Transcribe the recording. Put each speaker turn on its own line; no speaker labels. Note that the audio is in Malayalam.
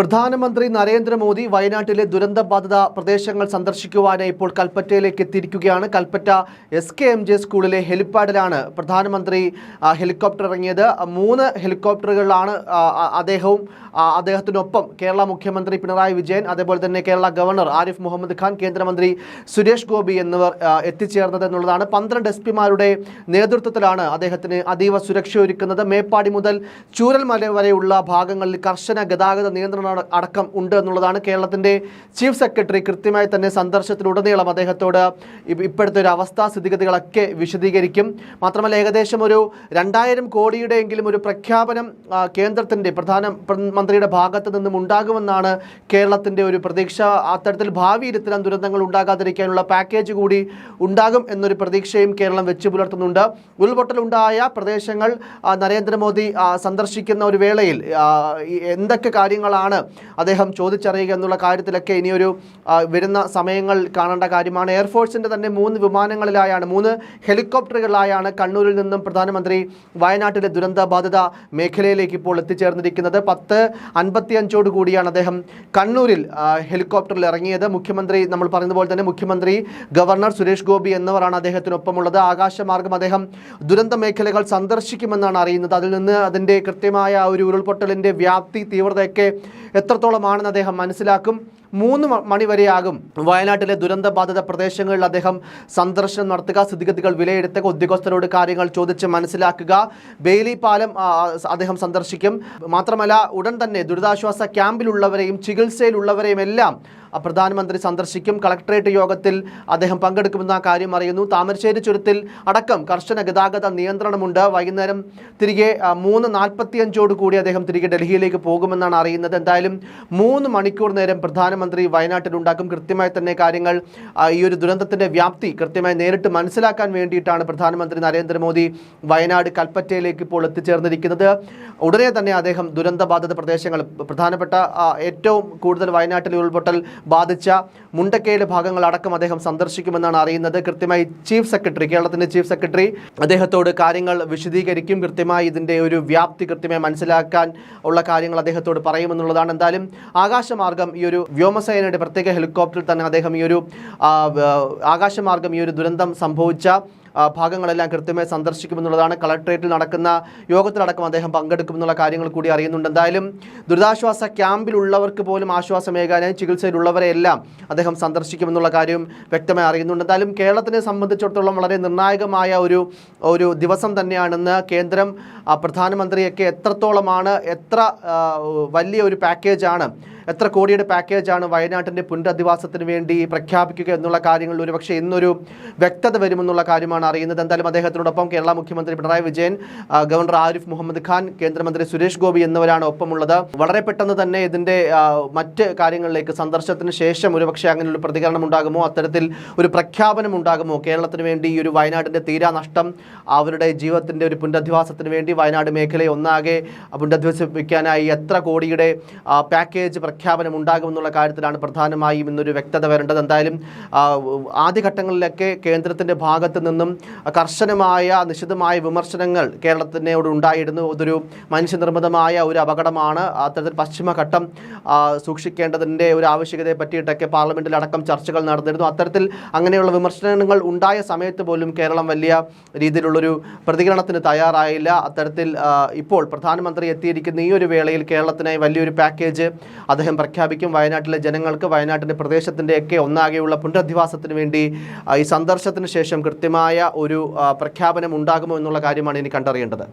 പ്രധാനമന്ത്രി നരേന്ദ്രമോദി വയനാട്ടിലെ ദുരന്തബാധിത പ്രദേശങ്ങൾ സന്ദർശിക്കുവാനായി ഇപ്പോൾ കൽപ്പറ്റയിലേക്ക് എത്തിയിരിക്കുകയാണ്. Kalpetta S K M J സ്കൂളിലെ ഹെലിപ്പാഡിലാണ് പ്രധാനമന്ത്രി ഹെലികോപ്റ്റർ ഇറങ്ങിയത്. മൂന്ന് ഹെലികോപ്റ്ററുകളിലാണ് അദ്ദേഹവും അദ്ദേഹത്തിനൊപ്പം കേരള മുഖ്യമന്ത്രി പിണറായി വിജയൻ അതേപോലെ തന്നെ കേരള ഗവർണർ ആരിഫ് മുഹമ്മദ് ഖാൻ കേന്ദ്രമന്ത്രി സുരേഷ് ഗോപി എന്നിവർ എത്തിച്ചേർന്നത് എന്നുള്ളതാണ്. പന്ത്രണ്ട് എസ് പിമാരുടെ നേതൃത്വത്തിലാണ് അദ്ദേഹത്തിന് അതീവ സുരക്ഷ ഒരുക്കുന്നത് മേപ്പാടി മുതൽ ചൂരൽമല വരെയുള്ള ഭാഗങ്ങളിൽ കർശന ഗതാഗത നിയന്ത്രണം അടക്കം ഉണ്ട് എന്നുള്ളതാണ് കേരളത്തിന്റെ ചീഫ് സെക്രട്ടറി കൃത്യമായി തന്നെ സന്ദർശനത്തിലുടനീളം അദ്ദേഹത്തോട് ഇപ്പ- ഇപ്പോഴത്തെ ഒരു അവസ്ഥ സ്ഥിതിഗതികളൊക്കെ വിശദീകരിക്കും. മാത്രമല്ല ഏകദേശം ഒരു രണ്ടായിരം കോടിയുടെയെങ്കിലും ഒരു പ്രഖ്യാപനം കേന്ദ്രത്തിന്റെ കേന്ദ്രത്തിന്റെ പ്രധാന പ്ര- മന്ത്രിയുടെ ഭാഗത്ത് നിന്നും ഉണ്ടാകുമെന്നാണ് കേരളത്തിന്റെ ഒരു പ്രതീക്ഷ. അത്തരത്തിൽ ഭാവിയിൽ ഇത്തരം ദുരന്തങ്ങൾ ഉണ്ടാകാതിരിക്കാനുള്ള പാക്കേജ് കൂടി ഉണ്ടാകും എന്നൊരു പ്രതീക്ഷയും കേരളം വെച്ചു പുലർത്തുന്നുണ്ട്. ഉരുൾപൊട്ടലുണ്ടായ പ്രദേശങ്ങൾ നരേന്ദ്രമോദി സന്ദർശിക്കുന്ന ഒരു വേളയിൽ എന്തൊക്കെ കാര്യങ്ങളാണ് അദ്ദേഹം ചോദിച്ചറിയുക എന്നുള്ള കാര്യത്തിലൊക്കെ ഇനിയൊരു വരുന്ന സമയങ്ങൾ കാണേണ്ട കാര്യമാണ്. എയർഫോഴ്സിന്റെ തന്നെ മൂന്ന് വിമാനങ്ങളിലായാണ് മൂന്ന് ഹെലികോപ്റ്ററുകളിലായാണ് കണ്ണൂരിൽ നിന്നും പ്രധാനമന്ത്രി വയനാട്ടിലെ ദുരന്ത ബാധിത മേഖലയിലേക്ക് ഇപ്പോൾ എത്തിച്ചേർന്നിരിക്കുന്നത്. പത്ത് അൻപത്തിയഞ്ചോട് കൂടിയാണ് അദ്ദേഹം കണ്ണൂരിൽ ഹെലികോപ്റ്ററിൽ ഇറങ്ങിയത്. മുഖ്യമന്ത്രി നമ്മൾ പറഞ്ഞതുപോലെ തന്നെ മുഖ്യമന്ത്രി ഗവർണർ സുരേഷ് ഗോപി എന്നിവരാണ് അദ്ദേഹത്തിനൊപ്പമുള്ളത്. ആകാശമാർഗം അദ്ദേഹം ദുരന്ത മേഖലകൾ സന്ദർശിക്കുമെന്നാണ് അറിയുന്നത്. അതിൽ നിന്ന് അതിന്റെ കൃത്യമായ ഒരു ഉരുൾപൊട്ടലിന്റെ വ്യാപ്തി തീവ്രതയൊക്കെ എത്രത്തോളമാണെന്ന് അദ്ദേഹം മനസ്സിലാക്കും. മൂന്ന് മണിവരെയാകും. വയനാട്ടിലെ ദുരന്ത ബാധിത പ്രദേശങ്ങളിൽ അദ്ദേഹം സന്ദർശനം നടത്തുക സ്ഥിതിഗതികൾ വിലയിരുത്തുക ഉദ്യോഗസ്ഥരോട് കാര്യങ്ങൾ ചോദിച്ച് മനസ്സിലാക്കുക. ബെയിലി പാലം അദ്ദേഹം സന്ദർശിക്കും. മാത്രമല്ല ഉടൻ തന്നെ ദുരിതാശ്വാസ ക്യാമ്പിലുള്ളവരെയും ചികിത്സയിലുള്ളവരെയും എല്ലാം പ്രധാനമന്ത്രി സന്ദർശിക്കും. കളക്ടറേറ്റ് യോഗത്തിൽ അദ്ദേഹം പങ്കെടുക്കുമെന്ന കാര്യം അറിയുന്നു. താമരശ്ശേരി ചുരത്തിൽ അടക്കം കർശന ഗതാഗത നിയന്ത്രണമുണ്ട്. വൈകുന്നേരം തിരികെ മൂന്ന് നാൽപ്പത്തിയഞ്ചോട് കൂടി അദ്ദേഹം തിരികെ ഡൽഹിയിലേക്ക് പോകുമെന്നാണ് അറിയുന്നത്. എന്തായാലും മൂന്ന് മണിക്കൂർ നേരം പ്രധാനമന്ത്രി വയനാട്ടിലുണ്ടാക്കും. കൃത്യമായി തന്നെ കാര്യങ്ങൾ ഈ ഒരു ദുരന്തത്തിന്റെ വ്യാപ്തി കൃത്യമായി നേരിട്ട് മനസ്സിലാക്കാൻ വേണ്ടിയിട്ടാണ് പ്രധാനമന്ത്രി നരേന്ദ്രമോദി വയനാട് കൽപ്പറ്റയിലേക്ക് ഇപ്പോൾ എത്തിച്ചേർന്നിരിക്കുന്നത്. ഉടനെ തന്നെ അദ്ദേഹം ദുരന്തബാധിത പ്രദേശങ്ങൾ പ്രധാനപ്പെട്ട ഏറ്റവും കൂടുതൽ വയനാട്ടിൽ ഉരുൾപൊട്ടൽ ബാധിച്ച മുണ്ടക്കയിലെ ഭാഗങ്ങൾ അടക്കം അദ്ദേഹം സന്ദർശിക്കുമെന്നാണ് അറിയുന്നത്. കൃത്യമായി ചീഫ് സെക്രട്ടറി കേരളത്തിന്റെ ചീഫ് സെക്രട്ടറി അദ്ദേഹത്തോട് കാര്യങ്ങൾ വിശദീകരിക്കും. കൃത്യമായി ഇതിന്റെ ഒരു വ്യാപ്തി കൃത്യമായി മനസ്സിലാക്കാൻ ഉള്ള കാര്യങ്ങൾ അദ്ദേഹത്തോട് പറയുമെന്നുള്ളതാണ്. എന്തായാലും ആകാശമാർഗം ഈ ഒരു വ്യോമസേനയുടെ പ്രത്യേക ഹെലികോപ്റ്ററിൽ തന്നെ അദ്ദേഹം ഈ ഒരു ആകാശമാർഗം ഈ ഒരു ദുരന്തം സംഭവിച്ച ഭാഗങ്ങളെല്ലാം കൃത്യമായി സന്ദർശിക്കുമെന്നുള്ളതാണ് കളക്ട്രേറ്റിൽ നടക്കുന്ന യോഗത്തിലടക്കം അദ്ദേഹം പങ്കെടുക്കുമെന്നുള്ള കാര്യങ്ങൾ കൂടി അറിയുന്നുണ്ട്. എന്തായാലും ദുരിതാശ്വാസ ക്യാമ്പിലുള്ളവർക്ക് പോലും ആശ്വാസമേകാനായി ചികിത്സയിലുള്ളവരെ എല്ലാം അദ്ദേഹം സന്ദർശിക്കുമെന്നുള്ള കാര്യം വ്യക്തമായി അറിയുന്നുണ്ട്. എന്തായാലും കേരളത്തിനെ സംബന്ധിച്ചിടത്തോളം വളരെ നിർണായകമായ ഒരു ഒരു ദിവസം തന്നെയാണെന്ന് കേന്ദ്രം പ്രധാനമന്ത്രിയൊക്കെ എത്രത്തോളമാണ് എത്ര വലിയ ഒരു പാക്കേജാണ് എത്ര കോടിയുടെ പാക്കേജാണ് വയനാട്ടിന്റെ പുനരധിവാസത്തിന് വേണ്ടി പ്രഖ്യാപിക്കുക എന്നുള്ള കാര്യങ്ങളിൽ ഒരുപക്ഷെ ഇന്നൊരു വ്യക്തത വരുമെന്നുള്ള കാര്യമാണ് അറിയുന്നത്. എന്തായാലും അദ്ദേഹത്തിനോടൊപ്പം കേരള മുഖ്യമന്ത്രി പിണറായി വിജയൻ ഗവർണർ ആരിഫ് മുഹമ്മദ് ഖാൻ കേന്ദ്രമന്ത്രി സുരേഷ് ഗോപി എന്നിവരാണ് ഒപ്പമുള്ളത്. വളരെ പെട്ടെന്ന് തന്നെ ഇതിന്റെ മറ്റ് കാര്യങ്ങളിലേക്ക് സന്ദർശനത്തിന് ശേഷം ഒരുപക്ഷെ അങ്ങനെ ഒരു പ്രതികരണം ഉണ്ടാകുമോ അത്തരത്തിൽ ഒരു പ്രഖ്യാപനം ഉണ്ടാകുമോ കേരളത്തിന് വേണ്ടി ഈ ഒരു വയനാടിന്റെ തീരാനഷ്ടം അവരുടെ ജീവിതത്തിന്റെ ഒരു പുനരധിവാസത്തിന് വേണ്ടി വയനാട് മേഖലയെ ഒന്നാകെ പുനരധിവസിപ്പിക്കാനായി എത്ര കോടിയുടെ പാക്കേജ് പ്രഖ്യാപനം ഉണ്ടാകുമെന്നുള്ള കാര്യത്തിലാണ് പ്രധാനമായും ഇന്നൊരു വ്യക്തത വരേണ്ടത്. എന്തായാലും ആദ്യഘട്ടങ്ങളിലൊക്കെ കേന്ദ്രത്തിന്റെ ഭാഗത്ത് നിന്നും കർശനമായ നിശിതമായ വിമർശനങ്ങൾ കേരളത്തിനോട് ഉണ്ടായിരുന്നു. അതൊരു മനുഷ്യനിർമ്മിതമായ ഒരു അപകടമാണ്. അത്തരത്തിൽ പശ്ചിമഘട്ടം സൂക്ഷിക്കേണ്ടതിന്റെ ഒരു ആവശ്യകതയെ പറ്റിയിട്ടൊക്കെ പാർലമെന്റിലടക്കം ചർച്ചകൾ നടന്നിരുന്നു. അത്തരത്തിൽ അങ്ങനെയുള്ള വിമർശനങ്ങൾ ഉണ്ടായ സമയത്ത് പോലും കേരളം വലിയ രീതിയിലുള്ളൊരു പ്രതികരണത്തിന് തയ്യാറായില്ല. അത്തരത്തിൽ ഇപ്പോൾ പ്രധാനമന്ത്രി എത്തിയിരിക്കുന്ന ഈ ഒരു വേളയിൽ കേരളത്തിനായി വലിയൊരു പാക്കേജ് അദ്ദേഹം പ്രഖ്യാപിക്കും. വയനാട്ടിലെ ജനങ്ങൾക്ക് വയനാട്ടിന്റെ പ്രദേശത്തിന്റെയൊക്കെ ഒന്നാകെയുള്ള പുനരധിവാസത്തിന് വേണ്ടി ഈ സന്ദർശനത്തിന് ശേഷം കൃത്യമായ ഒരു പ്രഖ്യാപനം ഉണ്ടാകുമോ എന്നുള്ള കാര്യമാണ് ഇനി കണ്ടറിയേണ്ടത്.